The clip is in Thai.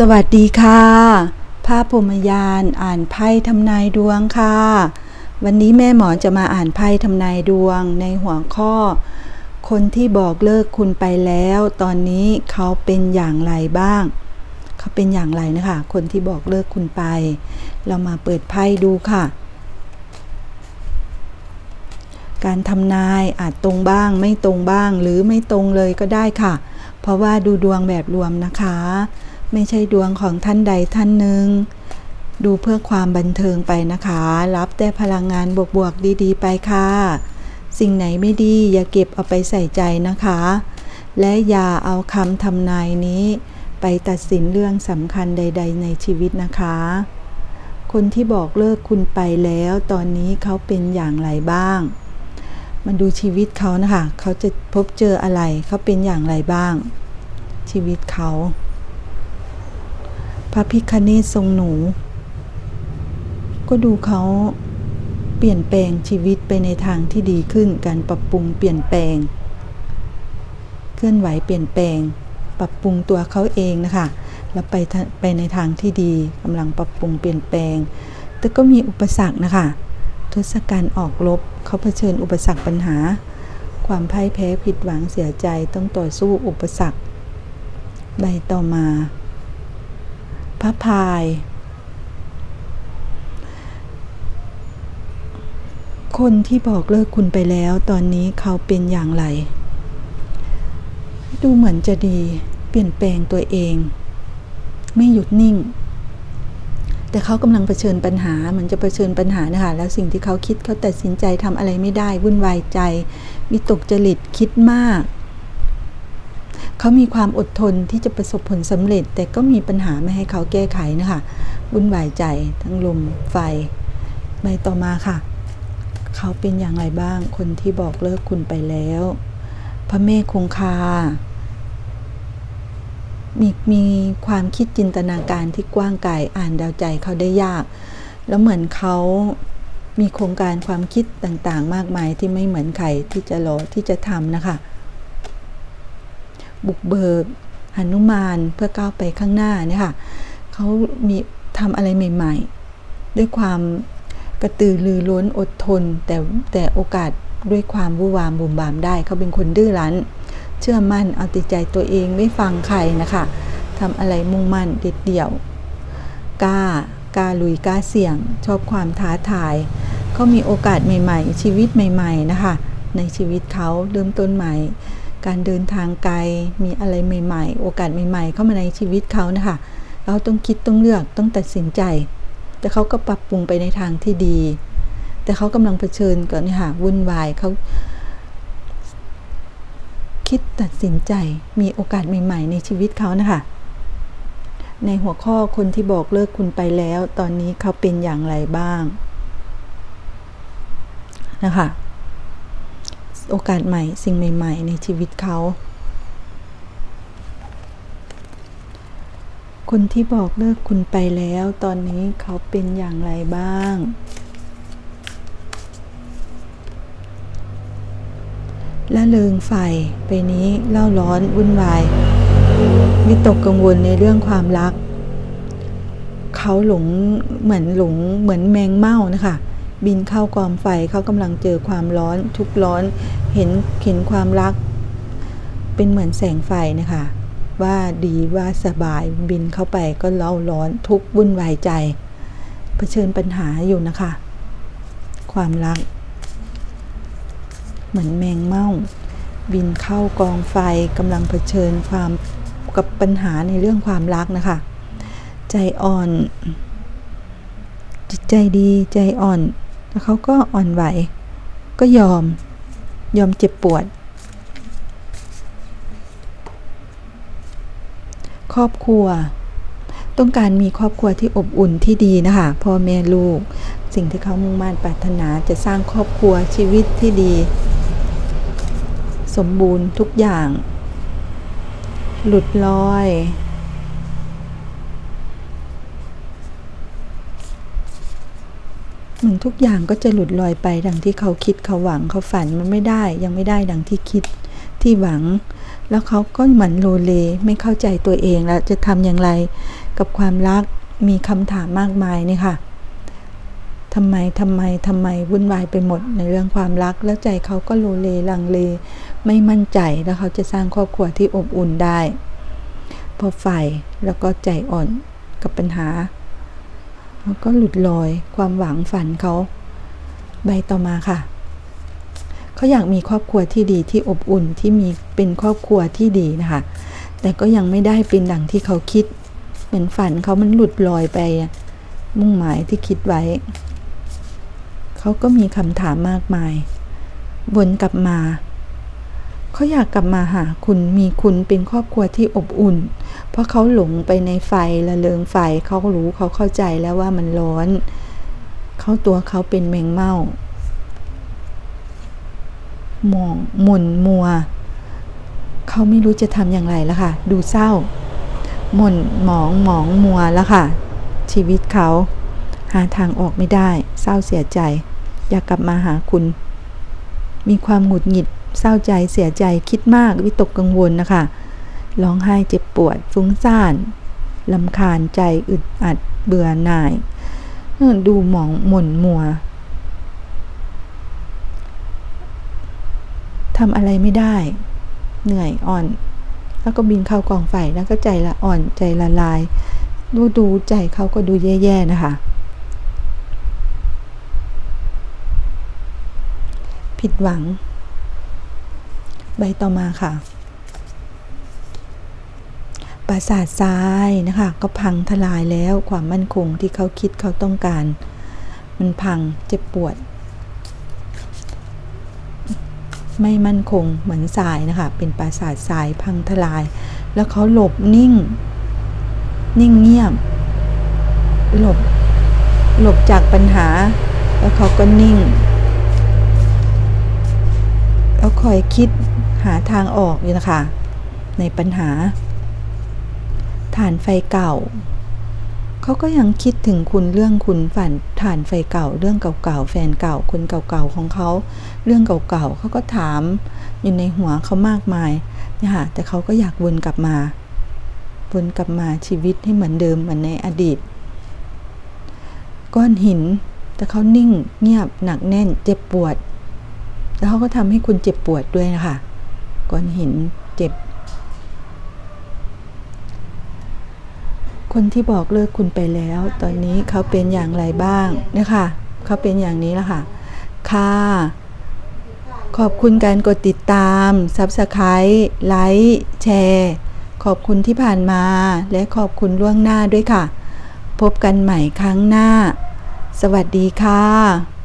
สวัสดีค่ะ ภาพพรมยานอ่านไพ่ทำนายดวงค่ะ วันนี้แม่หมอจะมาอ่านไพ่ทำนายดวงในหัวข้อ คนที่บอกเลิกคุณไปแล้ว ตอนนี้เขาเป็นอย่างไรบ้าง เขาเป็นอย่างไรนะคะ คนที่บอกเลิกคุณไป เรามาเปิดไพ่ดูค่ะ การทำนายอาจตรงบ้าง ไม่ตรงบ้างหรือไม่ตรงเลยก็ได้ค่ะ เพราะว่าดูดวงแบบรวมนะคะ ไม่ใช่ดวงของท่านใดท่านหนึ่ง ดูเพื่อความบันเทิงไปนะคะ รับแต่พลังงานบวกๆดีๆ ไปค่ะ สิ่งไหนไม่ดีอย่าเก็บเอาไปใส่ใจนะคะ และอย่าเอาคำทำนายนี้ ไปตัดสินเรื่องสำคัญใด ๆ ในชีวิตนะคะ คนที่บอกเลิกคุณไปแล้ว ตอนนี้เขาเป็นอย่างไรบ้างมันดูชีวิตเขานะคะ เขาจะพบเจออะไร เขาเป็นอย่างไรบ้าง ชีวิตเขา ระพิคเนศทรงหนู ก็ดูเขาเปลี่ยนแปลงชีวิตไปในทางที่ดีขึ้นการปรับปรุงเปลี่ยนแปลง เคลื่อนไหวเปลี่ยนแปลง ปรับปรุงตัวเขาเองนะคะ แล้วไปไปในทางที่ดีกำลังปรับปรุงเปลี่ยนแปลง แต่ก็มีอุปสรรคนะคะทศกัณฐ์ออกรบเขาเผชิญอุปสรรคปัญหา ความพ่ายแพ้ผิดหวังเสียใจต้องต่อสู้อุปสรรคใบต่อมา ระพาย คนที่บอกเลิกคุณไปแล้วตอนนี้เขาเป็นอย่างไร ดูเหมือนจะดีเปลี่ยนแปลงตัวเอง ไม่หยุดนิ่ง แต่เขากำลังเผชิญปัญหาเหมือนจะเผชิญปัญหานะคะแล้วสิ่งที่เขาคิดเขาตัดสินใจทำอะไรไม่ได้วุ่นวายใจ วิตกจริตคิดมาก เขามีความอดทนที่จะประสบผลสำเร็จ แต่ก็มีปัญหาไม่ให้เขาแก้ไขนะคะวุ่นวายใจทั้งลมไฟใบต่อมาค่ะ เขาเป็นอย่างไรบ้างคนที่บอกเลิกคุณไปแล้ว พระเมฆคงคา มีมีความคิดจินตนาการที่กว้างไกลอ่านดาวใจเขาได้ยาก แล้วเหมือนเขามีโครงการความคิดต่างๆ มากมายที่ไม่เหมือนใครที่จะรอที่จะทำนะคะ บุกเบิกหนุมานเพื่อก้าวไปข้างหน้านี่ค่ะเขามีทำอะไรใหม่ ๆ ด้วยความกระตือรือร้นอดทน แต่แต่โอกาสด้วยความวู่วามบุ่มบามได้ เขาเป็นคนดื้อรั้น เชื่อมั่นเอาติใจตัวเองไม่ฟังใครนะคะทำอะไรมุ่งมั่นเด็ดเดี่ยวกล้ากล้าลุยกล้าเสี่ยง ชอบความท้าทายเขามีโอกาสใหม่ ๆ ชีวิตใหม่ ๆ นะคะ ในชีวิตเขาเริ่มต้นใหม่ การเดินทางไกล มีอะไรใหม่ ๆ โอกาสใหม่ ๆ เข้ามาในชีวิตเขานะคะเราต้องคิดต้องเลือกต้องตัดสินใจ แต่เขาก็ปรับปรุงไปในทางที่ดี แต่เขากำลังเผชิญกับนี่ค่ะวุ่นวายเขาคิดตัดสินใจมีโอกาสใหม่ ๆ ในชีวิตเขานะคะในหัวข้อคนที่บอกเลิกคุณไปแล้ว ตอนนี้เขาเป็นอย่างไรบ้างนะคะ โอกาสใหม่ สิ่งใหม่ ๆ ในชีวิตเขา คนที่บอกเลิกคุณไปแล้ว ตอนนี้เขาเป็นอย่างไรบ้าง ละเลงไฟไปนี้เล่าร้อนวุ่นวายวิตกกังวลในเรื่องความรัก เขาหลงเหมือนหลงเหมือนแมงเม่านะคะ บินเข้ากองไฟเขากำลังเจอความร้อนทุกร้อนเห็นเห็นความรัก เป็นเหมือนแสงไฟนะคะว่าดีว่าสบายบินเข้าไปก็เล่าร้อนทุกวุ่นวายใจ เผชิญปัญหาอยู่นะคะ ความรัก เหมือนแมงเม่า บินเข้ากองไฟกำลังเผชิญความกับปัญหาในเรื่องความรักนะคะ ใจอ่อน จิตใจดีใจอ่อน แล้วเขาก็อ่อนไหว ก็ยอม ยอมเจ็บปวด ครอบครัว ต้องการมีครอบครัวที่อบอุ่นที่ดีนะคะ พ่อแม่ลูก สิ่งที่เขามุ่งมั่นปรารถนาจะสร้างครอบครัวชีวิตที่ดี สมบูรณ์ทุกอย่าง หลุดลอย เห มือนทุกอย่างก็จะหลุดลอยไปดังที่เขาคิดเขาหวังเขาฝันมันไม่ได้ ยังไม่ได้ดังที่คิดที่หวัง แล้วเขาก็เหมือนโลเลไม่เข้าใจตัวเองแล้วจะทำอย่างไรกับความรักมีคำถามมากมายนี่ค่ะทำไมทำไมทำไมวุ่นวายไปหมดในเรื่องความรัก แล้วใจเขาก็โลเลลังเล ไม่มั่นใจแล้วเขาจะสร้างครอบครัวที่อบอุ่นได้ พอไฟแล้วก็ใจอ่อนกับปัญหา แล้วก็หลุดลอยความหวังฝันเขา ใบต่อมาค่ะ เขาอยากมีครอบครัวที่ดีที่อบอุ่นที่มีเป็นครอบครัวที่ดีนะคะ แต่ก็ยังไม่ได้เป็นดังที่เขาคิด เหมือนฝันเขามันหลุดลอยไป มุ่งหมายที่คิดไว้ เขาก็มีคำถามมากมายวนกลับมา เขาอยากกลับมาหาคุณมีคุณเป็นครอบครัวที่อบอุ่น เพราะเขาหลงไปในไฟละเลงไฟเขารู้เขาเข้าใจแล้วว่ามันร้อน เขาตัวเขาเป็นแมงเม่ามองหม่นมัว เขาไม่รู้จะทำอย่างไรแล้วค่ะ ดูเศร้า หม่นหมองหมองมัวแล้วค่ะ ชีวิตเขา หาทางออกไม่ได้ เศร้าเสียใจ อยากกลับมาหาคุณ มีความหงุดหงิด เศร้าใจเสียใจคิดมากวิตกกังวลนะคะร้องไห้เจ็บปวด ฟุ้งซ่านลำคาญใจอึดอัดเบื่อหน่าย ดูหมองหม่นมัวทำอะไรไม่ได้ เหนื่อยอ่อน แล้วก็บินเข้ากองไฟแล้วก็ใจละอ่อนใจละลาย ดูดูใจเขาก็ดูแย่ๆนะคะผิดหวัง ใบต่อมาค่ะ ปราสาททรายนะคะ ก็พังทลายแล้วความมั่นคงที่เขาคิดเขาต้องการ มันพังเจ็บปวด ไม่มั่นคงเหมือนทรายนะคะ เป็นปราสาททรายพังทลาย แล้วเขาหลบนิ่ง นิ่งเงียบ หลบ หลบจากปัญหา แล้วเขาก็นิ่งแล้วคอยคิด หาทางออกอยู่นะคะ ในปัญหา ฐานไฟเก่า เขาก็ยังคิดถึงคุณเรื่องคุณฝันฐานไฟเก่า เรื่องเก่าๆแฟนเก่าคนเก่าๆของเขา เรื่องเก่าๆเขาก็ถามอยู่ในหัวเขามากมายนี่ค่ะแต่เขาก็อยากวนกลับมาวนกลับมาชีวิตให้เหมือนเดิมเหมือนในอดีต ก้อนหินแต่เขานิ่งเงียบหนักแน่นเจ็บปวด แล้วเขาก็ทำให้คุณเจ็บปวดด้วยนะคะ ก้อนหินเจ็บ คนที่บอกเลิกคุณไปแล้ว ตอนนี้เขาเป็นอย่างไรบ้างนะคะเขาเป็นอย่างนี้ละค่ะ ค่ะ ขอบคุณการกดติดตาม Subscribe ไลค์แชร์ขอบคุณที่ผ่านมาและขอบคุณล่วงหน้าด้วยค่ะ พบกันใหม่ครั้งหน้า สวัสดีค่ะ